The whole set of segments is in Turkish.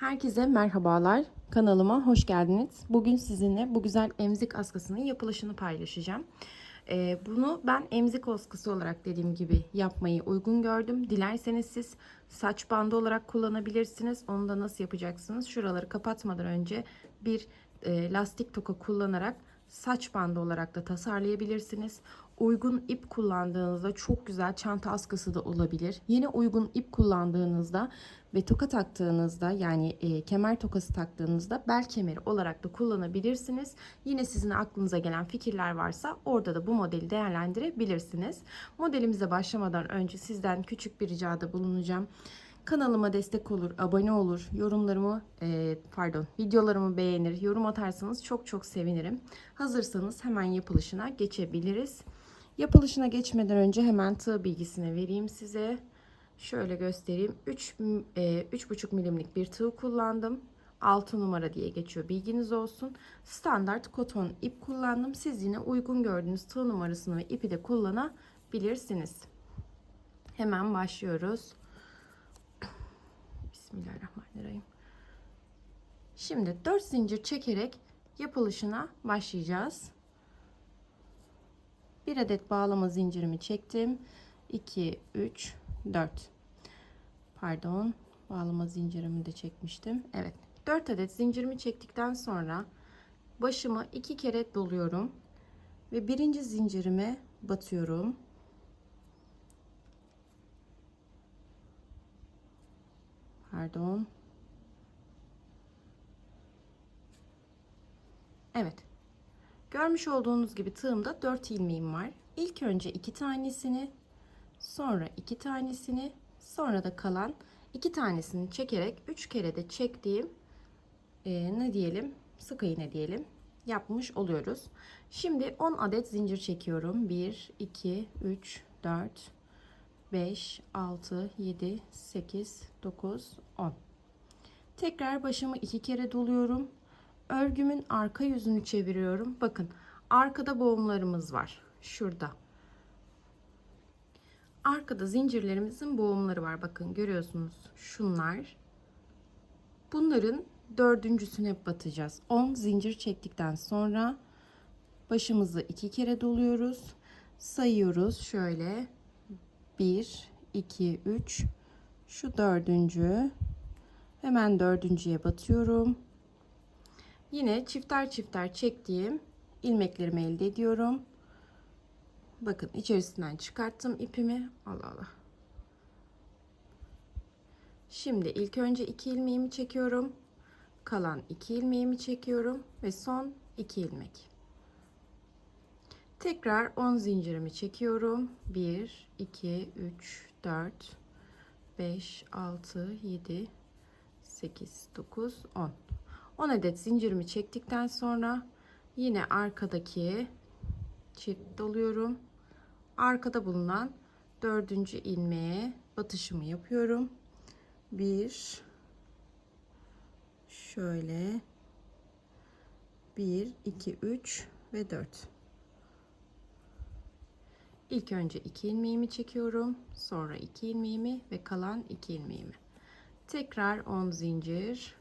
Herkese merhabalar. Kanalıma hoş geldiniz. Bugün sizinle bu güzel emzik askısının yapılışını paylaşacağım. Ee, bunu ben emzik askısı olarak dediğim gibi yapmayı uygun gördüm. Dilerseniz siz saç bandı olarak kullanabilirsiniz. Onu da nasıl yapacaksınız? Şuraları kapatmadan önce bir e, lastik toka kullanarak saç bandı olarak da tasarlayabilirsiniz. Uygun ip kullandığınızda çok güzel çanta askısı da olabilir. Yine uygun ip kullandığınızda ve toka taktığınızda yani e, kemer tokası taktığınızda bel kemeri olarak da kullanabilirsiniz. Yine sizin aklınıza gelen fikirler varsa orada da bu modeli değerlendirebilirsiniz. Modelimize başlamadan önce sizden küçük bir ricada bulunacağım. Kanalıma destek olur, abone olur, yorumlarımı, e, pardon, videolarımı beğenir, yorum atarsanız çok çok sevinirim. Hazırsanız hemen yapılışına geçebiliriz. Yapılışına geçmeden önce hemen tığ bilgisini vereyim size. Şöyle göstereyim. 3 e, 3,5 milimlik bir tığ kullandım. 6 numara diye geçiyor. Bilginiz olsun. Standart koton ip kullandım. Siz yine uygun gördüğünüz tığ numarasını ve ipi de kullanabilirsiniz. Hemen başlıyoruz. Bismillahirrahmanirrahim. Şimdi 4 zincir çekerek yapılışına başlayacağız. Bir adet bağlama zincirimi çektim. 2 3 4 pardon bağlama zincirimi de çekmiştim. Evet 4 adet zincirimi çektikten sonra başımı iki kere doluyorum ve birinci zincirime batıyorum. Pardon. Evet görmüş olduğunuz gibi tığımda 4 ilmeğim var İlk önce iki tanesini sonra iki tanesini sonra da kalan iki tanesini çekerek üç kere de çektiğim e, ne diyelim sık iğne diyelim yapmış oluyoruz. Şimdi 10 adet zincir çekiyorum. 1 2 3 4 5 6 7 8 9 10 tekrar başımı iki kere doluyorum örgümün arka yüzünü çeviriyorum bakın arkada boğumlarımız var şurada Arkada zincirlerimizin boğumları var. Bakın görüyorsunuz. Şunlar. Bunların dördüncüsüne batacağız. 10 zincir çektikten sonra başımızı iki kere doluyoruz. Sayıyoruz şöyle. 1, 2, 3. Şu dördüncü. Hemen dördüncüye batıyorum. Yine çifter çifter çektiğim ilmeklerimi elde ediyorum. Bakın içerisinden çıkarttım ipimi. Allah Allah. Şimdi ilk önce iki ilmeğimi çekiyorum. Kalan iki ilmeğimi çekiyorum ve son iki ilmek. Tekrar 10 zincirimi çekiyorum. 1 2 3 4 5 6 7 8 9 10. 10 adet zincirimi çektikten sonra yine arkadaki çift doluyorum arkada bulunan dördüncü ilmeğe batışımı yapıyorum. Bir şöyle bir iki üç ve dört. İlk önce iki ilmeğimi çekiyorum. Sonra iki ilmeğimi ve kalan iki ilmeğimi. Tekrar 10 zincir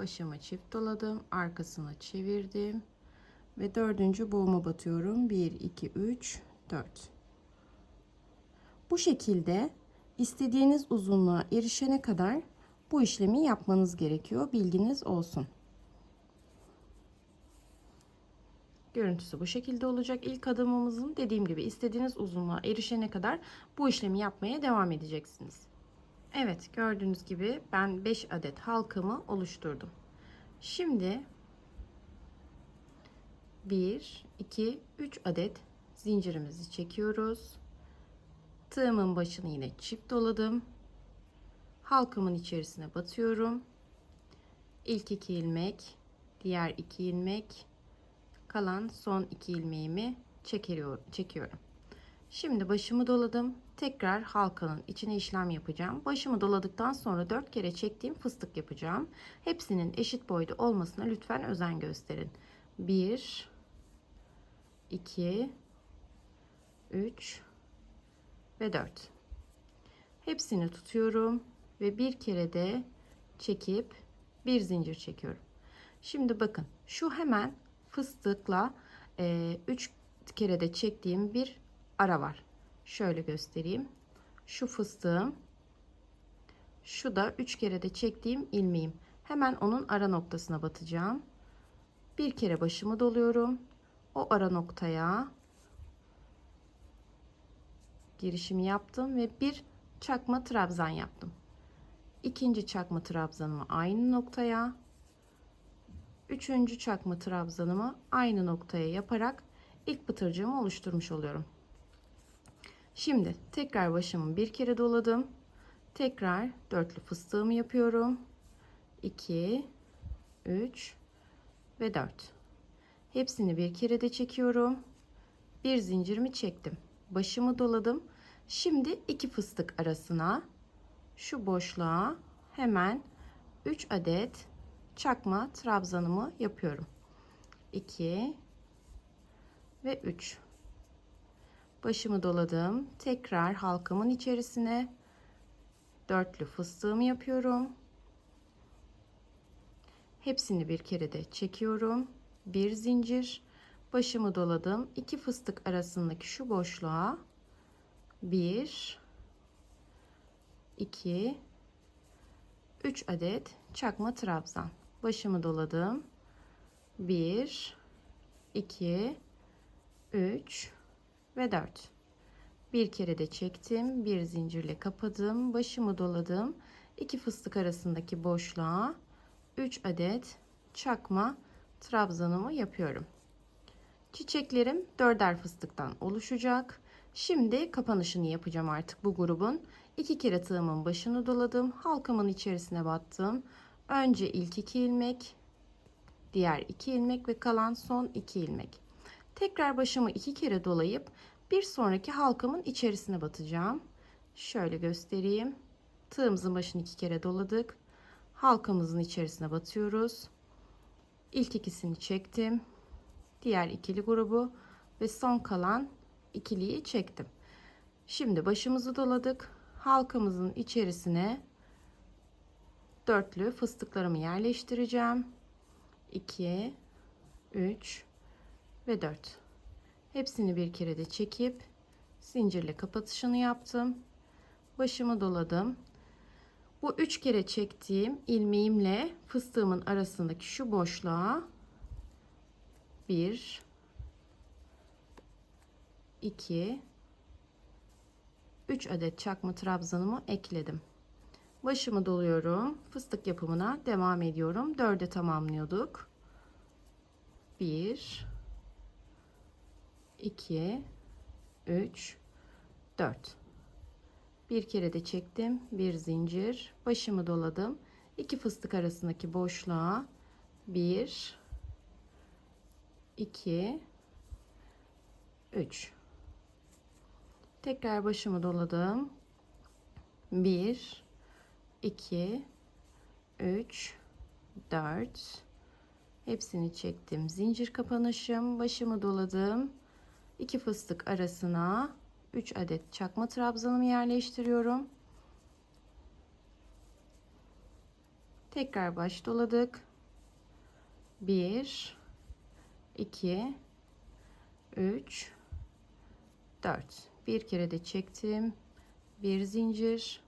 başıma çift doladım arkasına çevirdim ve dördüncü boğuma batıyorum. 1 2 3 4 bu şekilde istediğiniz uzunluğa erişene kadar bu işlemi yapmanız gerekiyor. Bilginiz olsun. Görüntüsü bu şekilde olacak. İlk adımımızın dediğim gibi istediğiniz uzunluğa erişene kadar bu işlemi yapmaya devam edeceksiniz Evet gördüğünüz gibi ben 5 adet halkamı oluşturdum. Şimdi 1 2 3 adet zincirimizi çekiyoruz. Tığımın başını yine çift doladım. Halkamın içerisine batıyorum. İlk iki ilmek, diğer iki ilmek, kalan son iki ilmeğimi çekiyorum. Şimdi başımı doladım. Tekrar halkanın içine işlem yapacağım. Başımı doladıktan sonra 4 kere çektiğim fıstık yapacağım. Hepsinin eşit boyda olmasına lütfen özen gösterin. 1 2 3 ve 4. Hepsini tutuyorum ve bir kere de çekip bir zincir çekiyorum. Şimdi bakın şu hemen fıstıkla 3 kere de çektiğim bir ara var. Şöyle göstereyim. Şu fıstığım. Şu da 3 kere de çektiğim ilmeğim. Hemen onun ara noktasına batacağım. Bir kere başımı doluyorum. O ara noktaya girişimi yaptım ve bir çakma trabzan yaptım. İkinci çakma trabzanımı aynı noktaya, üçüncü çakma trabzanımı aynı noktaya yaparak ilk pıtırcığımı oluşturmuş oluyorum. Şimdi tekrar başımı bir kere doladım. Tekrar dörtlü fıstığımı yapıyorum. 2 3 ve 4. Hepsini bir kere de çekiyorum. Bir zincirimi çektim. Başımı doladım. Şimdi iki fıstık arasına şu boşluğa hemen 3 adet çakma trabzanımı yapıyorum. 2 ve 3. Başımı doladım. Tekrar halkamın içerisine dörtlü fıstığımı yapıyorum. Hepsini bir kere de çekiyorum. Bir zincir. Başımı doladım. İki fıstık arasındaki şu boşluğa bir, iki, üç adet çakma trabzan. Başımı doladım. Bir, iki, üç ve dört. Bir kere de çektim. Bir zincirle kapadım. Başımı doladım. İki fıstık arasındaki boşluğa 3 adet çakma trabzanımı yapıyorum. Çiçeklerim dörder fıstıktan oluşacak. Şimdi kapanışını yapacağım artık bu grubun. İki kere tığımın başını doladım. Halkamın içerisine battım. Önce ilk iki ilmek, diğer iki ilmek ve kalan son iki ilmek. Tekrar başımı iki kere dolayıp bir sonraki halkamın içerisine batacağım. Şöyle göstereyim. Tığımızın başını iki kere doladık halkamızın içerisine batıyoruz. İlk ikisini çektim. Diğer ikili grubu ve son kalan ikiliyi çektim. Şimdi başımızı doladık. Halkamızın içerisine dörtlü fıstıklarımı yerleştireceğim. 2 3 ve 4. Hepsini bir kere de çekip zincirle kapatışını yaptım. Başımı doladım. Bu üç kere çektiğim ilmeğimle fıstığımın arasındaki şu boşluğa bir, iki, üç adet çakma trabzanımı ekledim. Başımı doluyorum. Fıstık yapımına devam ediyorum. Dörde tamamlıyorduk. Bir, iki, üç, dört. Bir kere de çektim. Bir zincir. Başımı doladım. İki fıstık arasındaki boşluğa bir, iki, üç. Tekrar başımı doladım. Bir, iki, üç, dört. Hepsini çektim. Zincir kapanışım. Başımı doladım. İki fıstık arasına 3 adet çakma trabzanımı yerleştiriyorum. Tekrar baş doladık. 1 2 3 4 bir kere de çektim. Bir zincir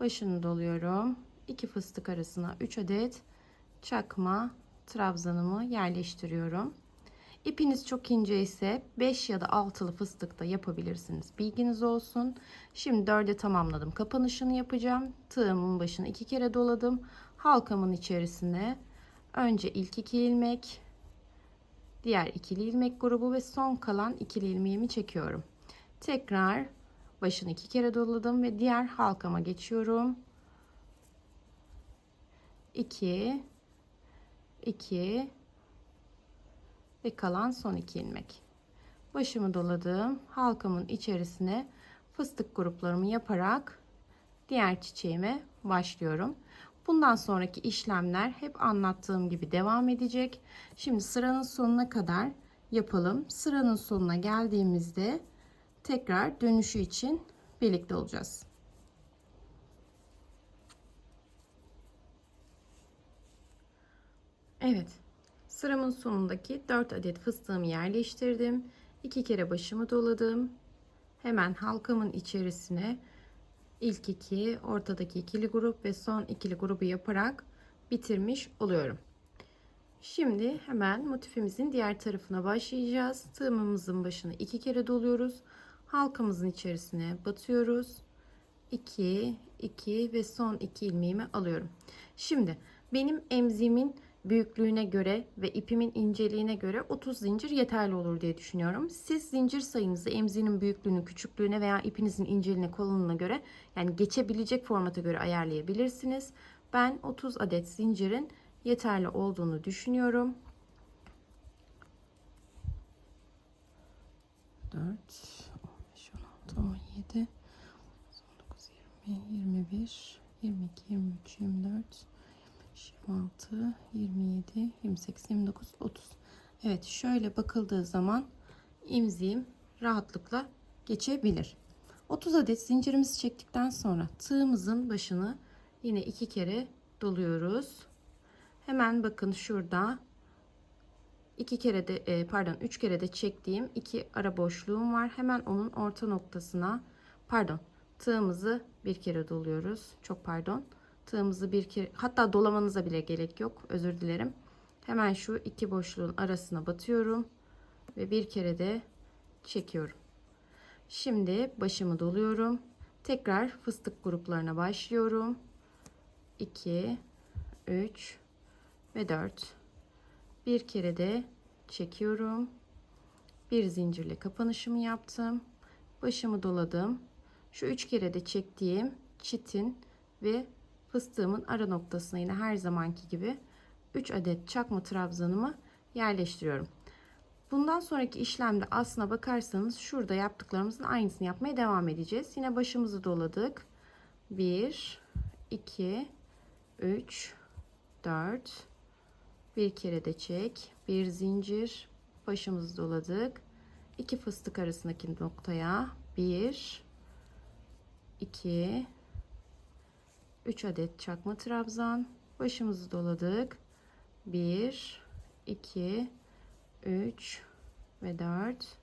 başını doluyorum. 2 fıstık arasına 3 adet çakma trabzanımı yerleştiriyorum. İpiniz çok ince ise 5 ya da 6'lı fıstık da yapabilirsiniz. Bilginiz olsun. Şimdi 4'e tamamladım. Kapanışını yapacağım. Tığımın başını iki kere doladım. Halkamın içerisine önce ilk iki ilmek, diğer ikili ilmek grubu ve son kalan ikili ilmeğimi çekiyorum. Tekrar başını iki kere doladım ve diğer halkama geçiyorum. 2 2 ve kalan son iki ilmek. Başımı doladım. Halkamın içerisine fıstık gruplarımı yaparak diğer çiçeğime başlıyorum. Bundan sonraki işlemler hep anlattığım gibi devam edecek. Şimdi sıranın sonuna kadar yapalım. Sıranın sonuna geldiğimizde tekrar dönüşü için birlikte olacağız. Evet. Sıramın sonundaki 4 adet fıstığımı yerleştirdim. 2 kere başımı doladım. Hemen halkamın içerisine ilk iki, ortadaki ikili grup ve son ikili grubu yaparak bitirmiş oluyorum. Şimdi hemen motifimizin diğer tarafına başlayacağız. Tığımımızın başını iki kere doluyoruz. Halkamızın içerisine batıyoruz. 2, 2 ve son 2 ilmeğimi alıyorum. Şimdi benim emziğimin büyüklüğüne göre ve ipimin inceliğine göre 30 zincir yeterli olur diye düşünüyorum. Siz zincir sayınızı emziğinin büyüklüğünü, küçüklüğüne veya ipinizin inceliğine, kalınlığına göre yani geçebilecek formata göre ayarlayabilirsiniz. Ben 30 adet zincirin yeterli olduğunu düşünüyorum. 4 15 16 17 19 20 21 22 23 24 26, 27, 28, 29, 30. Evet şöyle bakıldığı zaman imziğim rahatlıkla geçebilir. 30 adet zincirimizi çektikten sonra tığımızın başını yine iki kere doluyoruz. Hemen bakın şurada iki kere de e, pardon üç kere de çektiğim iki ara boşluğum var. Hemen onun orta noktasına pardon tığımızı bir kere doluyoruz. Çok pardon tığımızı bir kere hatta dolamanıza bile gerek yok. Özür dilerim. Hemen şu iki boşluğun arasına batıyorum ve bir kere de çekiyorum. Şimdi başımı doluyorum. Tekrar fıstık gruplarına başlıyorum. 2 3 ve 4 bir kere de çekiyorum. Bir zincirle kapanışımı yaptım. Başımı doladım. Şu üç kere de çektiğim çitin ve fıstığımın ara noktasına yine her zamanki gibi 3 adet çakma trabzanımı yerleştiriyorum. Bundan sonraki işlemde aslına bakarsanız şurada yaptıklarımızın aynısını yapmaya devam edeceğiz. Yine başımızı doladık. 1 2 3 4 bir kere de çek. Bir zincir başımızı doladık. İki fıstık arasındaki noktaya 1 2 3 adet çakma trabzan. Başımızı doladık. 1 2 3 ve 4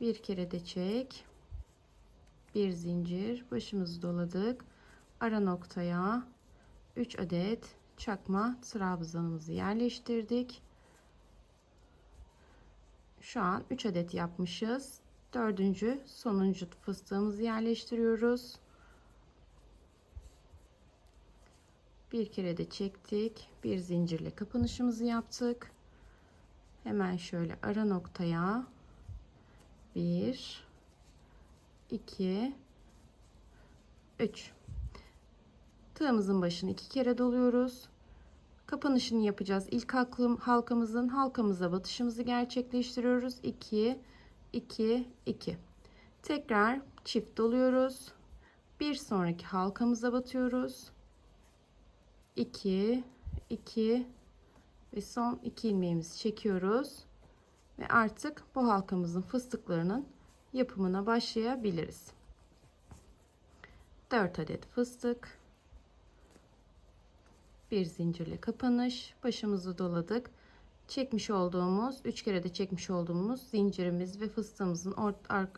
bir kere de çek. Bir zincir. Başımızı doladık. Ara noktaya 3 adet çakma trabzanımızı yerleştirdik. Şu an 3 adet yapmışız. Dördüncü sonuncu fıstığımızı yerleştiriyoruz bir kere de çektik. Bir zincirle kapanışımızı yaptık. Hemen şöyle ara noktaya. 1 2 3 tığımızın başını iki kere doluyoruz. Kapanışını yapacağız. İlk halkım, halkamızın halkamıza batışımızı gerçekleştiriyoruz. 2 2 2 tekrar çift doluyoruz. Bir sonraki halkamıza batıyoruz 2 2 ve son 2 ilmeğimizi çekiyoruz. Ve artık bu halkamızın fıstıklarının yapımına başlayabiliriz. 4 adet fıstık. Bir zincirle kapanış. Başımızı doladık. Çekmiş olduğumuz 3 kere de çekmiş olduğumuz zincirimiz ve fıstığımızın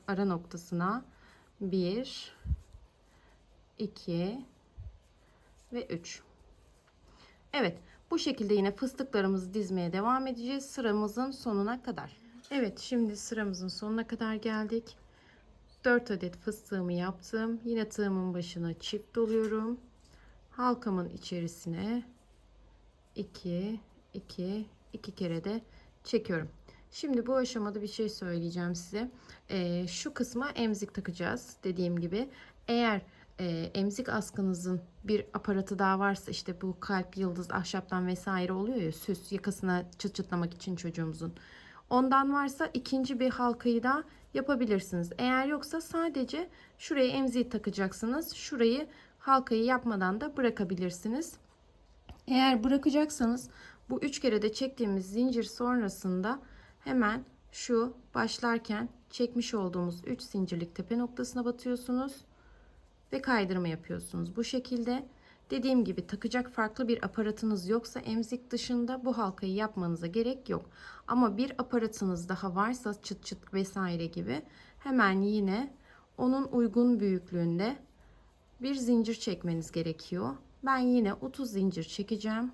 ara noktasına 1 2 ve 3 Evet bu şekilde yine fıstıklarımızı dizmeye devam edeceğiz sıramızın sonuna kadar. Evet şimdi sıramızın sonuna kadar geldik. 4 adet fıstığımı yaptım. Yine tığımın başına çift doluyorum. Halkamın içerisine 2 2 2 kere de çekiyorum. Şimdi bu aşamada bir şey söyleyeceğim size. Ee, şu kısma emzik takacağız dediğim gibi. Eğer e, emzik askınızın bir aparatı daha varsa işte bu kalp, yıldız, ahşaptan vesaire oluyor ya süs yakasına çıt çıtlamak için çocuğumuzun. Ondan varsa ikinci bir halkayı da yapabilirsiniz. Eğer yoksa sadece şuraya emziği takacaksınız. Şurayı halkayı yapmadan da bırakabilirsiniz. Eğer bırakacaksanız bu üç kere de çektiğimiz zincir sonrasında hemen şu başlarken çekmiş olduğumuz 3 zincirlik tepe noktasına batıyorsunuz ve kaydırma yapıyorsunuz. Bu şekilde dediğim gibi takacak farklı bir aparatınız yoksa emzik dışında bu halkayı yapmanıza gerek yok. Ama bir aparatınız daha varsa çıt çıt vesaire gibi hemen yine onun uygun büyüklüğünde bir zincir çekmeniz gerekiyor. Ben yine 30 zincir çekeceğim.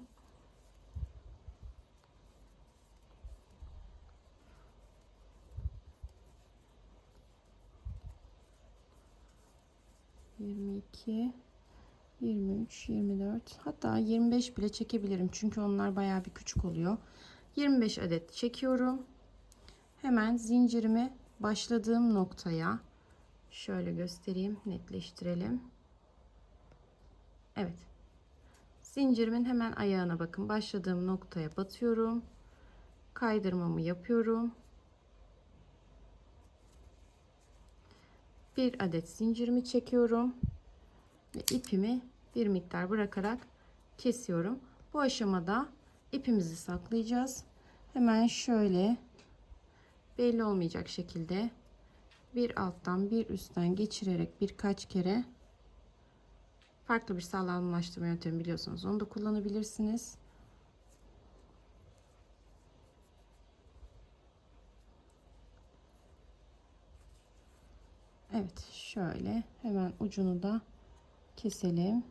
Yirmi iki, yirmi üç, yirmi dört, hatta yirmi beş bile çekebilirim çünkü onlar bayağı bir küçük oluyor. 25 adet çekiyorum. Hemen zincirimi başladığım noktaya şöyle göstereyim, netleştirelim. Evet. Zincirimin hemen ayağına bakın. Başladığım noktaya batıyorum. Kaydırmamı yapıyorum. Bir adet zincirimi çekiyorum. Ve ipimi bir miktar bırakarak kesiyorum. Bu aşamada ipimizi saklayacağız. Hemen şöyle belli olmayacak şekilde bir alttan bir üstten geçirerek birkaç kere farklı bir sağlamlaştırma yöntemi biliyorsanız onu da kullanabilirsiniz. Evet şöyle hemen ucunu da keselim.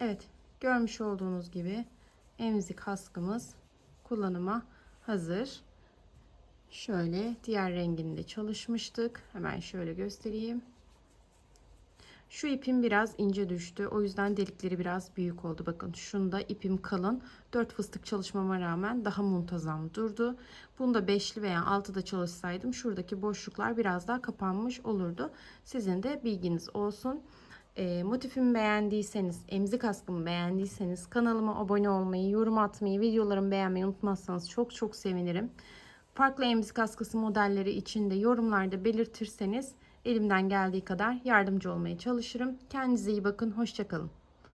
Evet görmüş olduğunuz gibi emzik haskımız kullanıma hazır. Şöyle diğer renginde çalışmıştık. Hemen şöyle göstereyim. Şu ipim biraz ince düştü. O yüzden delikleri biraz büyük oldu. Bakın şunda ipim kalın. 4 fıstık çalışmama rağmen daha muntazam durdu. Bunda 5'li veya 6'da çalışsaydım şuradaki boşluklar biraz daha kapanmış olurdu. Sizin de bilginiz olsun. E, motifimi beğendiyseniz, emzik askımı beğendiyseniz kanalıma abone olmayı, yorum atmayı, videolarımı beğenmeyi unutmazsanız çok çok sevinirim. Farklı emzik askısı modelleri için de yorumlarda belirtirseniz elimden geldiği kadar yardımcı olmaya çalışırım. Kendinize iyi bakın. Hoşçakalın.